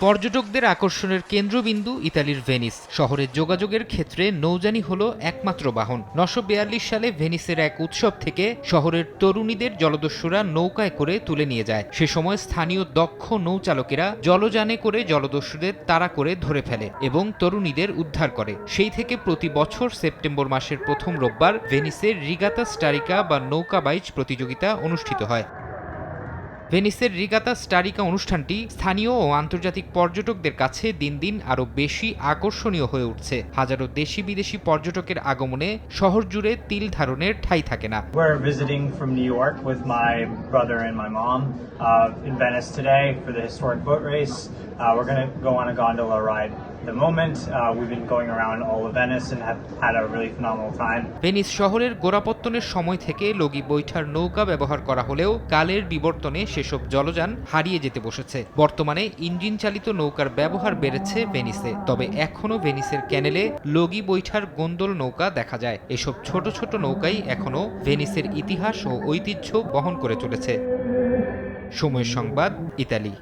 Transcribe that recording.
পর্যটকদের আকর্ষণের কেন্দ্রবিন্দু ইতালির ভেনিস। শহরের যোগাযোগের ক্ষেত্রে নৌযানি হল একমাত্র বাহন। নশো সালে ভেনিসের এক উৎসব থেকে শহরের তরুণীদের জলদস্যুরা নৌকায় করে তুলে নিয়ে যায়। সে সময় স্থানীয় দক্ষ নৌচালকেরা জলযানে করে জলদস্যুদের তাড়া করে ধরে ফেলে এবং তরুণীদের উদ্ধার করে। সেই থেকে প্রতি বছর সেপ্টেম্বর মাসের প্রথম রোববার ভেনিসের রিগাতা স্টারিকা বা নৌকা বাইচ প্রতিযোগিতা অনুষ্ঠিত হয়। ভেনিসের রিগাতা স্টারিকা অনুষ্ঠানটি স্থানীয় ও আন্তর্জাতিক পর্যটকদের কাছে দিন দিন আরও বেশি আকর্ষণীয় হয়ে উঠছে। হাজারো দেশি বিদেশি পর্যটকের আগমনে শহর জুড়ে তিল ধারণের ঠাই থাকে না। Uh, we're going to go on a gondola ride. Moment, uh. Venice শহরের গোড়াপত্তনের সময় থেকে লগি বৈঠার নৌকা ব্যবহার করা হলেও কালের বিবর্তনে সেসব জলযান হারিয়ে যেতে বসেছে। বর্তমানে ইঞ্জিন চালিত নৌকার ব্যবহার বেড়েছে ভেনিসে তবে এখনও ভেনিসের ক্যানেলে লগি বৈঠার গোন্দল নৌকা দেখা যায়। এসব ছোট ছোট নৌকাই এখনও ভেনিসের ইতিহাস ও ঐতিহ্য বহন করে চলেছে। সময় সংবাদ ইতালি।